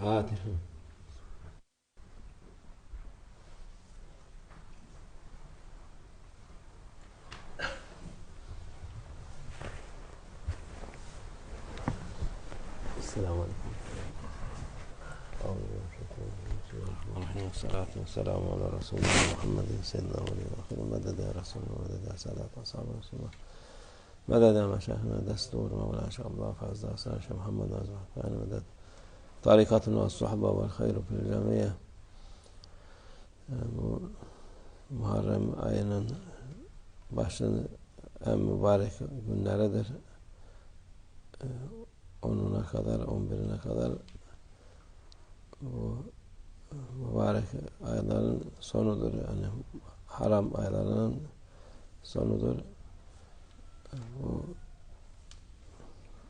Fatiha. السلام عليكم الرحمن الرحيم والصلاة والسلام على رسول الله محمد سيدنا ولي الآخر مدد يا رسول الله مدد يا سادات أصحاب رسول الله مدد يا مشايخنا دستور مولانا شيخ الله فاز حسن شيخ محمد tarikatın ve sahaba vel hayru fil camiye e, bu Muharrem ayının başladı en mübarek günleridir. E, 10'una kadar, 11'ine kadar bu mübarek ayların sonudur. Yani haram aylarının sonudur. E, bu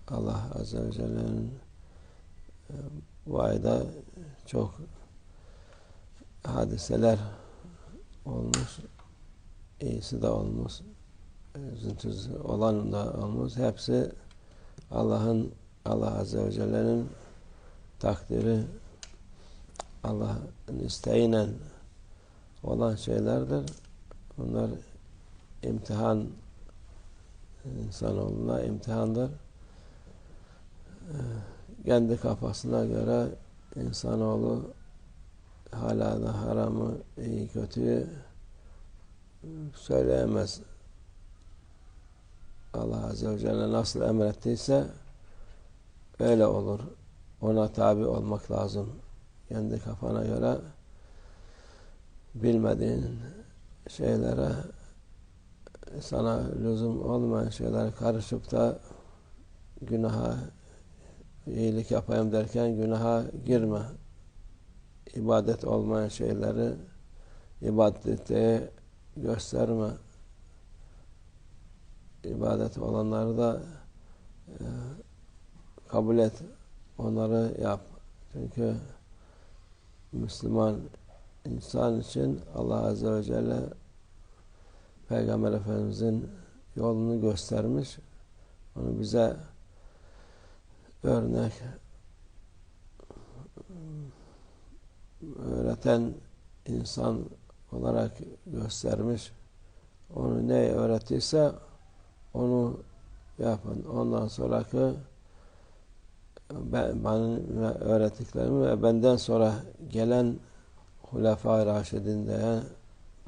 Allah Azze ve Celle'nin bu ayda çok hadiseler olmuş. iyisi de olmuş. Üzüntüsü olan da olmuş. Hepsi Allah'ın Allah Azze ve Celle'nin takdiri Allah'ın isteğiyle olan şeylerdir. Bunlar imtihan insanoğluna imtihandır. Ee, Kendi kafasına göre insanoğlu hala da haramı, iyi kötüyü söyleyemez. Allah Azze ve Celle nasıl emrettiyse öyle olur. Ona tabi olmak lazım. Kendi kafana göre bilmediğin şeylere sana lüzum olmayan şeylere karışıp da günaha iyilik yapayım derken günaha girme. İbadet olmayan şeyleri ibadete gösterme. İbadet olanları da e, kabul et. Onları yap. Çünkü Müslüman insan için Allah Azze ve Celle Peygamber Efendimizin yolunu göstermiş. Onu bize örnek öğreten insan olarak göstermiş. Onu ne öğrettiyse onu yapın. Ondan sonraki ben, bana öğrettiklerimi ve benden sonra gelen Hulefai Raşidin diye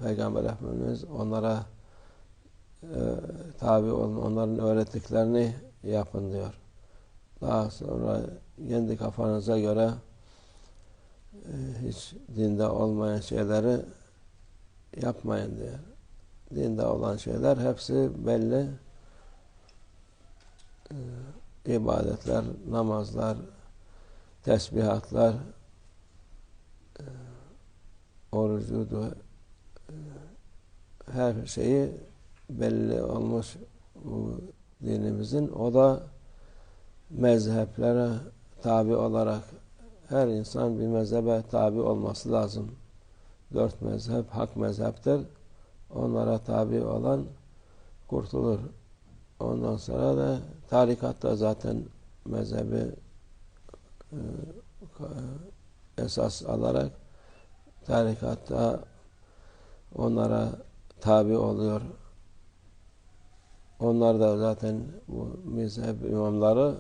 Peygamber Efendimiz onlara e, tabi olun, onların öğrettiklerini yapın diyor. Daha sonra kendi kafanıza göre e, hiç dinde olmayan şeyleri yapmayın diyor. Dinde olan şeyler hepsi belli. E, ibadetler, namazlar, tesbihatlar, e, orucudu, e, her şeyi belli olmuş bu dinimizin. O da mezheplere tabi olarak her insan bir mezhebe tabi olması lazım. Dört mezhep hak mezheptir. Onlara tabi olan kurtulur. Ondan sonra da tarikatta zaten mezhebi e, esas alarak tarikatta onlara tabi oluyor. Onlar da zaten bu mezhep imamları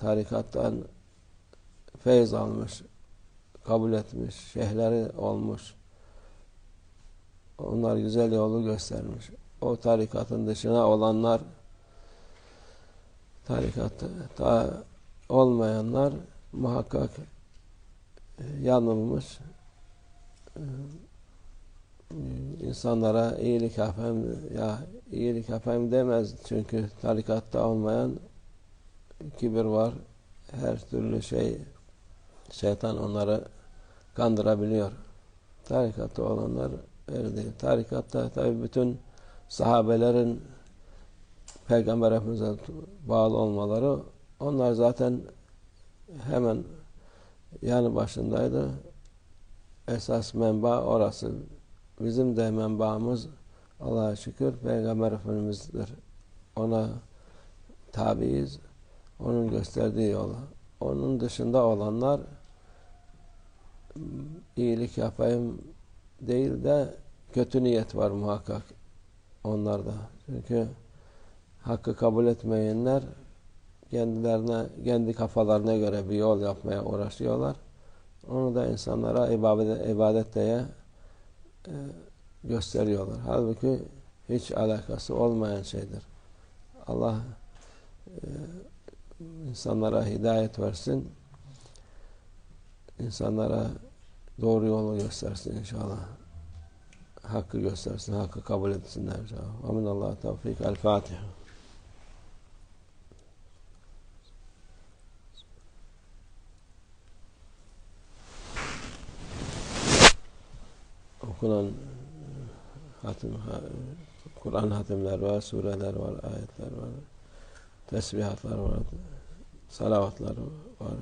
tarikattan feyz almış, kabul etmiş, şeyhleri olmuş. Onlar güzel yolu göstermiş. O tarikatın dışına olanlar tarikatta olmayanlar muhakkak yanılmış insanlara iyilik yapayım ya iyilik yapayım demez çünkü tarikatta olmayan kibir var her türlü şey şeytan onları kandırabiliyor tarikatta olanlar öyle değil tarikatta tabi bütün sahabelerin Peygamber Efendimiz'e bağlı olmaları onlar zaten hemen yanı başındaydı. Esas menba orası. Bizim de menbaımız Allah'a şükür Peygamber Efendimiz'dir. Ona tabiiz. Onun gösterdiği yola. Onun dışında olanlar iyilik yapayım değil de kötü niyet var muhakkak onlarda. Çünkü hakkı kabul etmeyenler kendilerine, kendi kafalarına göre bir yol yapmaya uğraşıyorlar. Onu da insanlara ibadet, ibadet diye e, gösteriyorlar. Halbuki hiç alakası olmayan şeydir. Allah e, insanlara hidayet versin. İnsanlara doğru yolu göstersin inşallah. Hakkı göstersin, hakkı kabul etsinler inşallah. Amin Allah tevfik. El Fatiha. okunan hatim, Kur'an hatimler var, sureler var, ayetler var, tesbihatlar var, salavatlar var,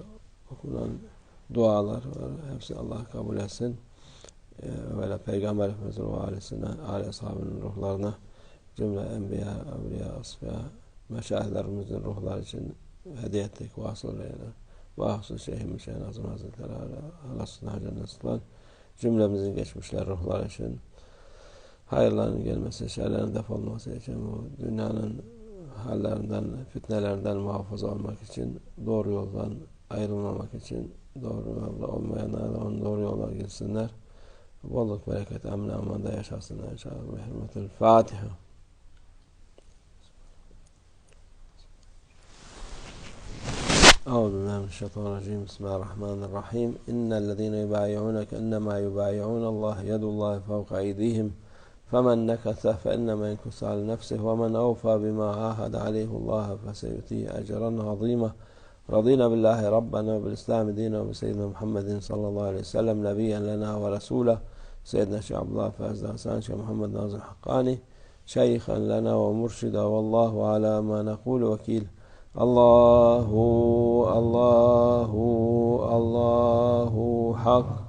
okunan dualar var. Hepsi Allah kabul etsin. Ee, böyle Peygamber Efendimiz'in ve ailesine, aile ashabının ruhlarına, cümle enbiya, evliya, asfiya, meşahitlerimizin ruhları için hediye ettik vasılayla. Vahsu Şeyhimiz Şeyh Nazım Hazretleri Allah'ın cennet cümlemizin geçmişler ruhlar için hayırların gelmesi, şerlerin defolması için bu dünyanın hallerinden, fitnelerinden muhafaza olmak için doğru yoldan ayrılmamak için doğru yolda olmayanlar da onu doğru yola girsinler. Bolluk, bereket, emni, amanda yaşasınlar inşallah. Hürmetül Fatiha. أعوذ بالله من الشيطان الرجيم بسم الله الرحمن الرحيم إن الذين يبايعونك إنما يبايعون الله يد الله فوق أيديهم فمن نكث فإنما ينكث على نفسه ومن أوفى بما عاهد عليه الله فسيؤتيه أجرا عظيما. رضينا بالله ربنا وبالإسلام دينا وبسيدنا محمد صلى الله عليه وسلم نبيا لنا ورسولا سيدنا شيخ عبد الله فاز حسان شيخ محمد ناظر حقاني شيخا لنا ومرشدا والله على ما نقول وكيل. الله الله الله حق.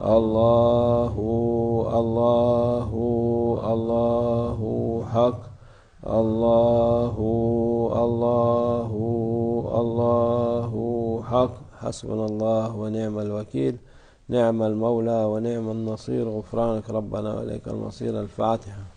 الله الله الله حق الله الله الله حق حسبنا الله ونعم الوكيل نعم المولى ونعم النصير غفرانك ربنا وإليك المصير الفاتحة